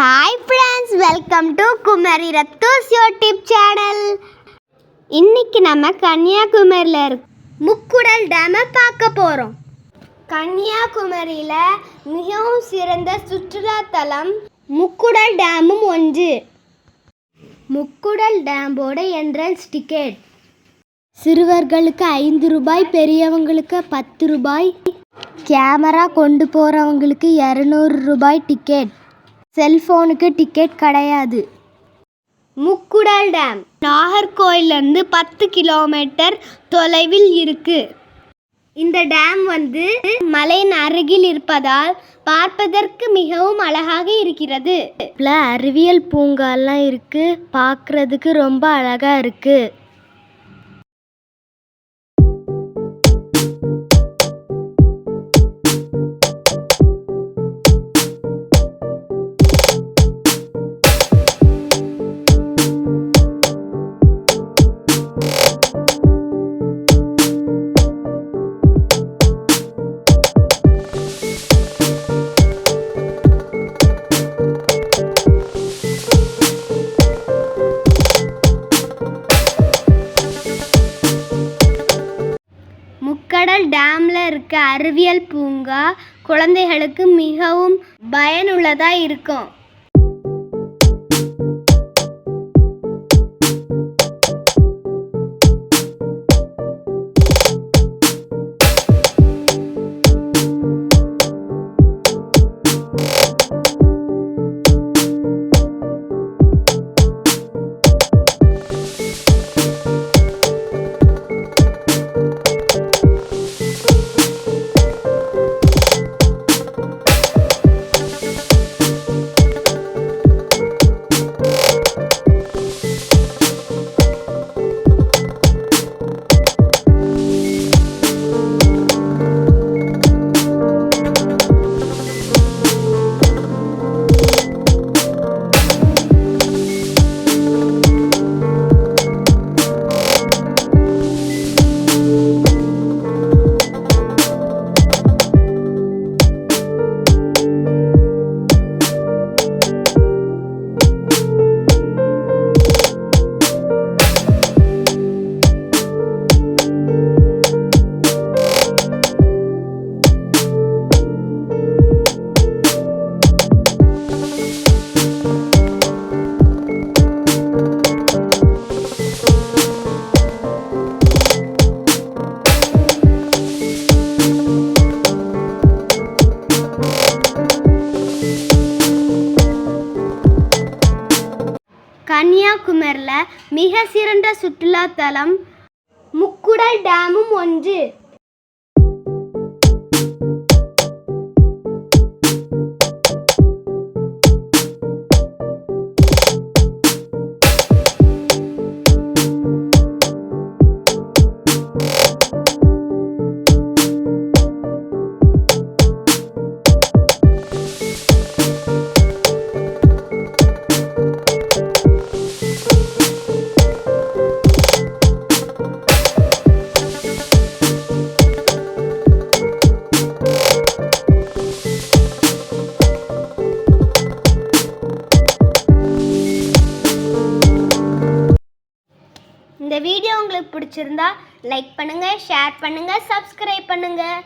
Hi friends welcome to Kumari Rathos YouTube channel இன்னைக்கு நம்ம கன்னியாகுமரியில் இருக்க முக்குடல் டேமை பார்க்க போகிறோம் கன்னியாகுமரியில் மிகவும் சிறந்த சுற்றுலாத்தலம் முக்குடல் டேமும் ஒன்று. முக்குடல் டேம்போட என்ட்ரன்ஸ் டிக்கெட் சிறுவர்களுக்கு ஐந்து ரூபாய் பெரியவங்களுக்கு பத்து ரூபாய். கேமரா கொண்டு போகிறவங்களுக்கு இரநூறு ரூபாய் டிக்கெட் செல்ஃபோனுக்கு டிக்கெட் கிடையாது. முக்குடல் டேம். நாகர்கோயிலேருந்து பத்து கிலோமீட்டர் தொலைவில் இருக்கு. இந்த டேம் வந்து மலையின் அருகில் இருப்பதால் பார்ப்பதற்கு மிகவும் அழகாக இருக்கிறது. அறிவியல் பூங்காலாம் இருக்கு. பார்க்கறதுக்கு ரொம்ப அழகா இருக்கு. முக்கடல் டேம்ல இருக்க அறிவியல் பூங்கா குழந்தைகளுக்கு மிகவும் பயனுள்ளதா இருக்கும். நகரில் மிக சிறந்த சுற்றுலாத்தலம். முக்குடல் டேமும் ஒன்று. இந்த வீடியோ உங்களுக்கு பிடிச்சிருந்தா லைக் பண்ணுங்கள் ஷேர் பண்ணுங்கள் சப்ஸ்கிரைப் பண்ணுங்கள்